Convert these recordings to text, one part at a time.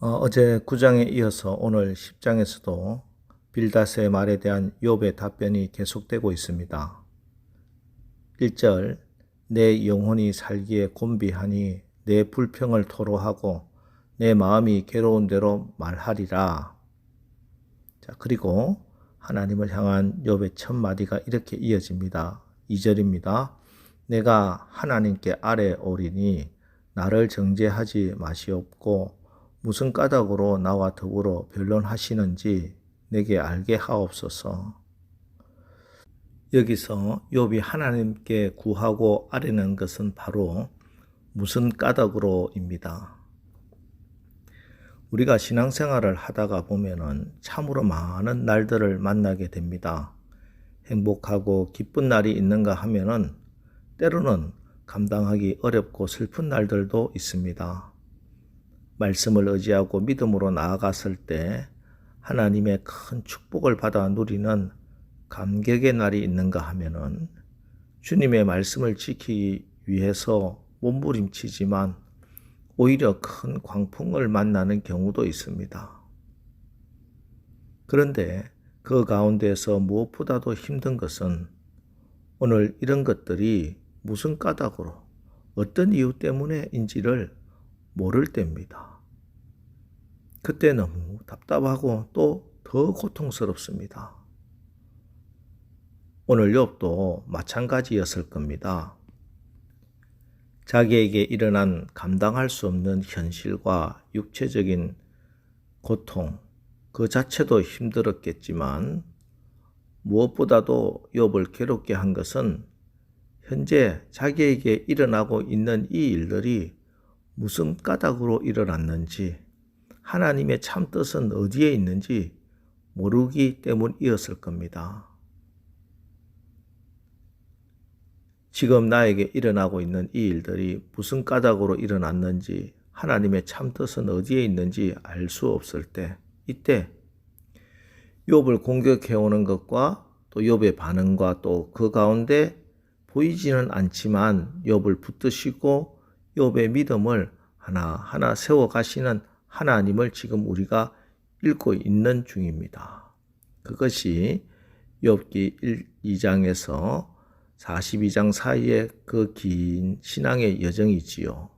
어, 제 9장에 이어서 오늘 10장에서도 빌다스의 말에 대한 욥의 답변이 계속되고 있습니다. 1절 내 영혼이 살기에 곤비하니 내 불평을 토로하고 내 마음이 괴로운 대로 말하리라. 자, 그리고 하나님을 향한 욥의 첫 마디가 이렇게 이어집니다. 2절입니다. 내가 하나님께 아래 오리니 나를 정죄하지 마시옵고 무슨 까닭으로 나와 더불어 변론하시는지 내게 알게 하옵소서. 여기서 욥이 하나님께 구하고 아뢰는 것은 바로 무슨 까닭으로입니다. 우리가 신앙생활을 하다가 보면은 참으로 많은 날들을 만나게 됩니다. 행복하고 기쁜 날이 있는가 하면은 때로는 감당하기 어렵고 슬픈 날들도 있습니다. 말씀을 의지하고 믿음으로 나아갔을 때 하나님의 큰 축복을 받아 누리는 감격의 날이 있는가 하면은 주님의 말씀을 지키기 위해서 몸부림치지만 오히려 큰 광풍을 만나는 경우도 있습니다. 그런데 그 가운데서 무엇보다도 힘든 것은 오늘 이런 것들이 무슨 까닭으로 어떤 이유 때문에인지를 모를 때입니다. 그때 너무 답답하고 또 더 고통스럽습니다. 오늘 욥도 마찬가지였을 겁니다. 자기에게 일어난 감당할 수 없는 현실과 육체적인 고통 그 자체도 힘들었겠지만 무엇보다도 욥을 괴롭게 한 것은 현재 자기에게 일어나고 있는 이 일들이 무슨 까닭으로 일어났는지 하나님의 참 뜻은 어디에 있는지 모르기 때문이었을 겁니다. 지금 나에게 일어나고 있는 이 일들이 무슨 까닭으로 일어났는지 하나님의 참 뜻은 어디에 있는지 알 수 없을 때 이때 욥을 공격해 오는 것과 또 욥의 반응과 또 그 가운데 보이지는 않지만 욥을 붙드시고 욥의 믿음을 하나하나 세워 가시는 하나님을 지금 우리가 읽고 있는 중입니다. 그것이 욥기 1, 2장에서 42장 사이의 그 긴 신앙의 여정이지요.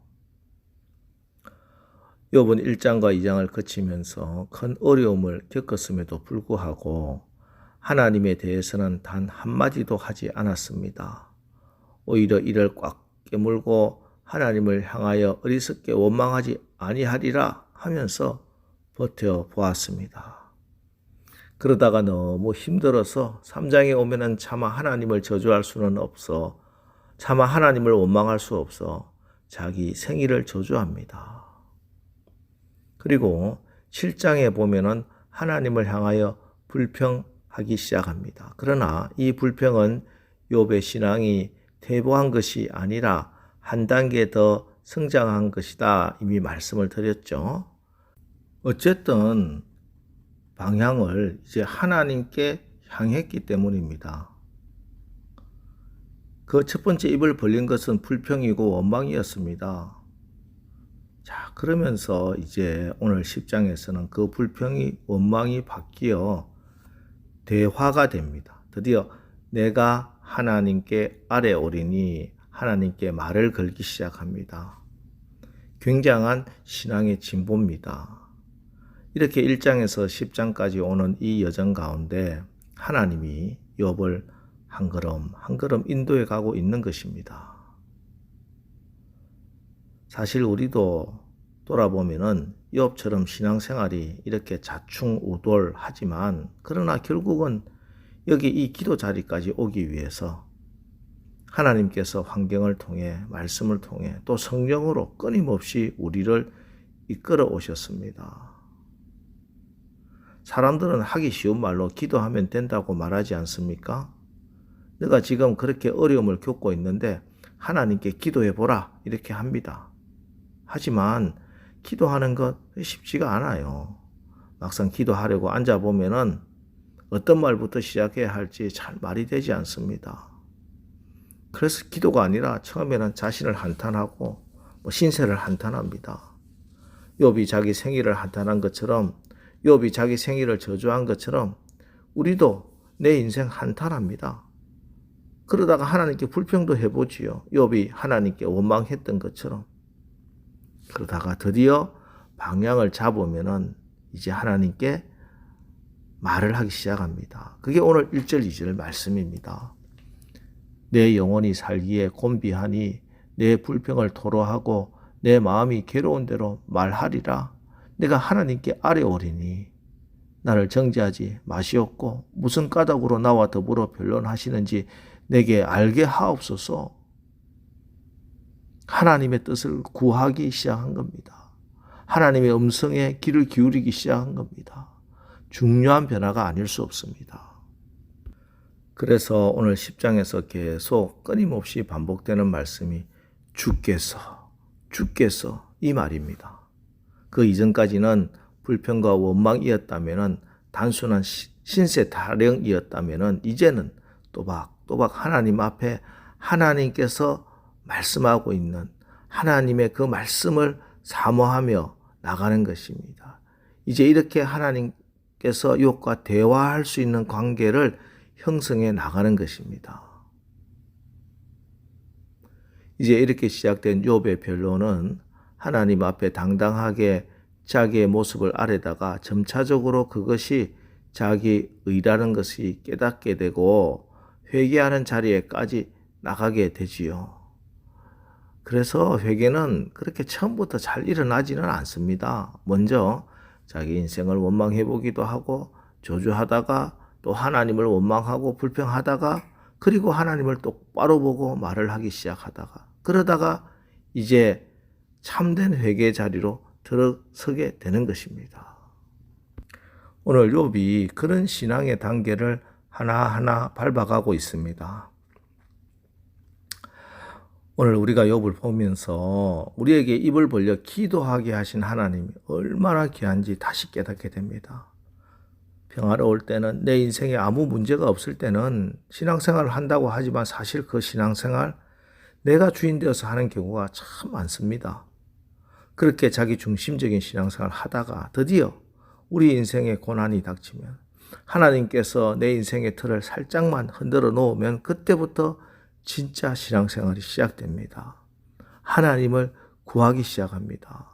욥은 1장과 2장을 거치면서 큰 어려움을 겪었음에도 불구하고 하나님에 대해서는 단 한마디도 하지 않았습니다. 오히려 이를 꽉 깨물고 하나님을 향하여 어리석게 원망하지 아니하리라 하면서 버텨 보았습니다. 그러다가 너무 힘들어서 3장에 오면은 차마 하나님을 저주할 수는 없어. 차마 하나님을 원망할 수 없어. 자기 생일을 저주합니다. 그리고 7장에 보면은 하나님을 향하여 불평하기 시작합니다. 그러나 이 불평은 욥의 신앙이 퇴보한 것이 아니라 한 단계 더 성장한 것이다. 이미 말씀을 드렸죠. 어쨌든 방향을 이제 하나님께 향했기 때문입니다. 그 첫 번째 입을 벌린 것은 불평이고 원망이었습니다. 자, 그러면서 이제 오늘 10장에서는 그 불평이 원망이 바뀌어 대화가 됩니다. 드디어 내가 하나님께 아래 오리니 하나님께 말을 걸기 시작합니다. 굉장한 신앙의 진보입니다. 이렇게 1장에서 10장까지 오는 이 여정 가운데 하나님이 욥을 한 걸음 한 걸음 인도해 가고 있는 것입니다. 사실 우리도 돌아보면은 욥처럼 신앙생활이 이렇게 자충우돌하지만 그러나 결국은 여기 이 기도 자리까지 오기 위해서 하나님께서 환경을 통해 말씀을 통해 또 성령으로 끊임없이 우리를 이끌어 오셨습니다. 사람들은 하기 쉬운 말로 기도하면 된다고 말하지 않습니까? 내가 지금 그렇게 어려움을 겪고 있는데 하나님께 기도해 보라 이렇게 합니다. 하지만 기도하는 것 쉽지가 않아요. 막상 기도하려고 앉아 보면은 어떤 말부터 시작해야 할지 잘 말이 되지 않습니다. 그래서 기도가 아니라 처음에는 자신을 한탄하고 뭐 신세를 한탄합니다. 욥이 자기 생일을 한탄한 것처럼 욥이 자기 생일을 저주한 것처럼 우리도 내 인생 한탄합니다. 그러다가 하나님께 불평도 해보지요. 욥이 하나님께 원망했던 것처럼 그러다가 드디어 방향을 잡으면은 이제 하나님께 말을 하기 시작합니다. 그게 오늘 1절 2절 말씀입니다. 내 영혼이 살기에 곤비하니 내 불평을 토로하고 내 마음이 괴로운 대로 말하리라. 내가 하나님께 아뢰오리니 나를 정죄하지 마시옵고 무슨 까닭으로 나와 더불어 변론하시는지 내게 알게 하옵소서. 하나님의 뜻을 구하기 시작한 겁니다. 하나님의 음성에 귀를 기울이기 시작한 겁니다. 중요한 변화가 아닐 수 없습니다. 그래서 오늘 10장에서 계속 끊임없이 반복되는 말씀이 주께서, 주께서 이 말입니다. 그 이전까지는 불평과 원망이었다면 단순한 신세 타령이었다면 이제는 또박또박 하나님 앞에 하나님께서 말씀하고 있는 하나님의 그 말씀을 사모하며 나가는 것입니다. 이제 이렇게 하나님께서 욥과 대화할 수 있는 관계를 형성해 나가는 것입니다. 이제 이렇게 시작된 욥의 변론은 하나님 앞에 당당하게 자기의 모습을 아래다가 점차적으로 그것이 자기 의라는 것이 깨닫게 되고 회개하는 자리에까지 나가게 되지요. 그래서 회개는 그렇게 처음부터 잘 일어나지는 않습니다. 먼저 자기 인생을 원망해 보기도 하고 조주하다가 또 하나님을 원망하고 불평하다가 그리고 하나님을 똑바로 보고 말을 하기 시작하다가 그러다가 이제 참된 회개 자리로 들어서게 되는 것입니다. 오늘 욥이 그런 신앙의 단계를 하나하나 밟아가고 있습니다. 오늘 우리가 욥을 보면서 우리에게 입을 벌려 기도하게 하신 하나님이 얼마나 귀한지 다시 깨닫게 됩니다. 평화로울 때는 내 인생에 아무 문제가 없을 때는 신앙생활을 한다고 하지만 사실 그 신앙생활 내가 주인 되어서 하는 경우가 참 많습니다. 그렇게 자기 중심적인 신앙생활 하다가 드디어 우리 인생에 고난이 닥치면 하나님께서 내 인생의 틀을 살짝만 흔들어 놓으면 그때부터 진짜 신앙생활이 시작됩니다. 하나님을 구하기 시작합니다.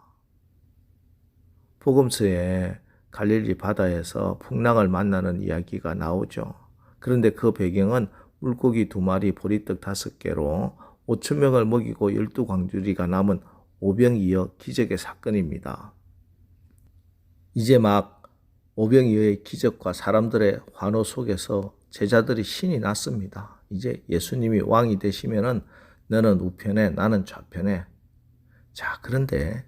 복음서에 갈릴리 바다에서 풍랑을 만나는 이야기가 나오죠. 그런데 그 배경은 물고기 두 마리 보리떡 다섯 개로 5천 명을 먹이고 열두 광주리가 남은 오병이어 기적의 사건입니다. 이제 막 오병이어의 기적과 사람들의 환호 속에서 제자들이 신이 났습니다. 이제 예수님이 왕이 되시면은 너는 우편에 나는 좌편에. 자, 그런데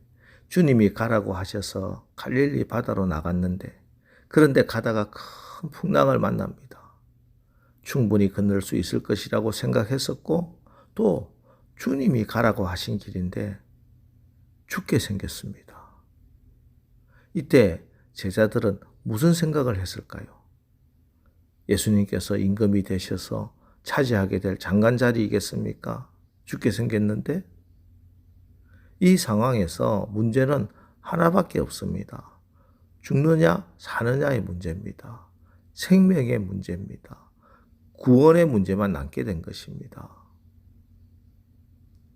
주님이 가라고 하셔서 갈릴리 바다로 나갔는데 그런데 가다가 큰 풍랑을 만납니다. 충분히 건널 수 있을 것이라고 생각했었고 또 주님이 가라고 하신 길인데 죽게 생겼습니다. 이때 제자들은 무슨 생각을 했을까요? 예수님께서 임금이 되셔서 차지하게 될 장관 자리이겠습니까? 죽게 생겼는데 이 상황에서 문제는 하나밖에 없습니다. 죽느냐 사느냐의 문제입니다. 생명의 문제입니다. 구원의 문제만 남게 된 것입니다.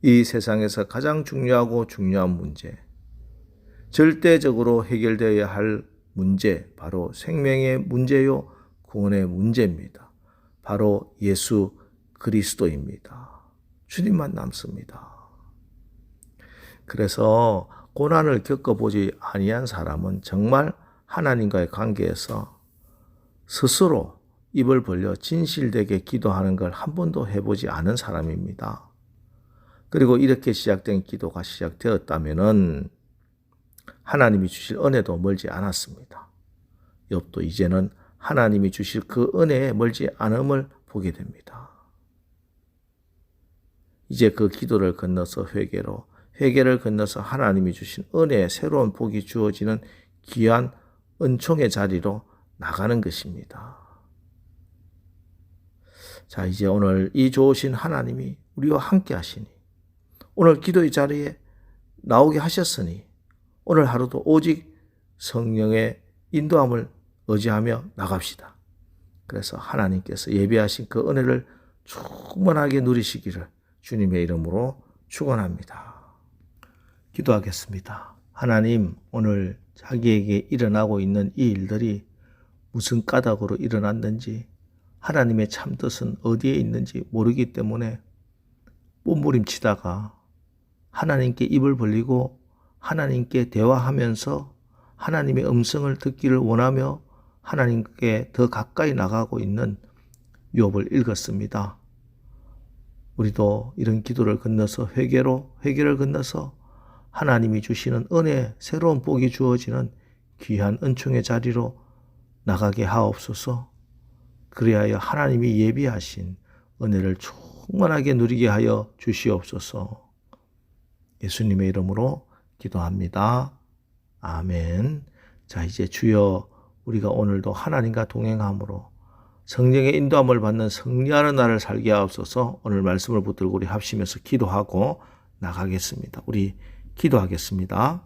이 세상에서 가장 중요하고 중요한 문제, 절대적으로 해결되어야 할 문제, 바로 생명의 문제요, 구원의 문제입니다. 바로 예수 그리스도입니다. 주님만 남습니다. 그래서 고난을 겪어보지 아니한 사람은 정말 하나님과의 관계에서 스스로 입을 벌려 진실되게 기도하는 걸 한 번도 해보지 않은 사람입니다. 그리고 이렇게 시작된 기도가 시작되었다면은 하나님이 주실 은혜도 멀지 않았습니다. 욥도 이제는 하나님이 주실 그 은혜에 멀지 않음을 보게 됩니다. 이제 그 기도를 건너서 회개로, 회개를 건너서 하나님이 주신 은혜의 새로운 복이 주어지는 귀한 은총의 자리로 나가는 것입니다. 자, 이제 오늘 이 좋으신 하나님이 우리와 함께 하시니, 오늘 기도의 자리에 나오게 하셨으니, 오늘 하루도 오직 성령의 인도함을 의지하며 나갑시다. 그래서 하나님께서 예비하신 그 은혜를 충분하게 누리시기를 주님의 이름으로 축원합니다. 기도하겠습니다. 하나님, 오늘 자기에게 일어나고 있는 이 일들이 무슨 까닭으로 일어났는지, 하나님의 참뜻은 어디에 있는지 모르기 때문에 몸부림치다가 하나님께 입을 벌리고 하나님께 대화하면서 하나님의 음성을 듣기를 원하며 하나님께 더 가까이 나가고 있는 욥을 읽었습니다. 우리도 이런 기도를 건너서 회개로 회개를 건너서 하나님이 주시는 은혜 새로운 복이 주어지는 귀한 은총의 자리로 나가게 하옵소서. 그리하여 하나님이 예비하신 은혜를 충만하게 누리게 하여 주시옵소서. 예수님의 이름으로 기도합니다. 아멘. 자, 이제 주여 우리가 오늘도 하나님과 동행함으로 성령의 인도함을 받는 승리하는 날을 살게 하옵소서 오늘 말씀을 붙들고 우리 합심해서 기도하고 나가겠습니다. 우리 기도하겠습니다.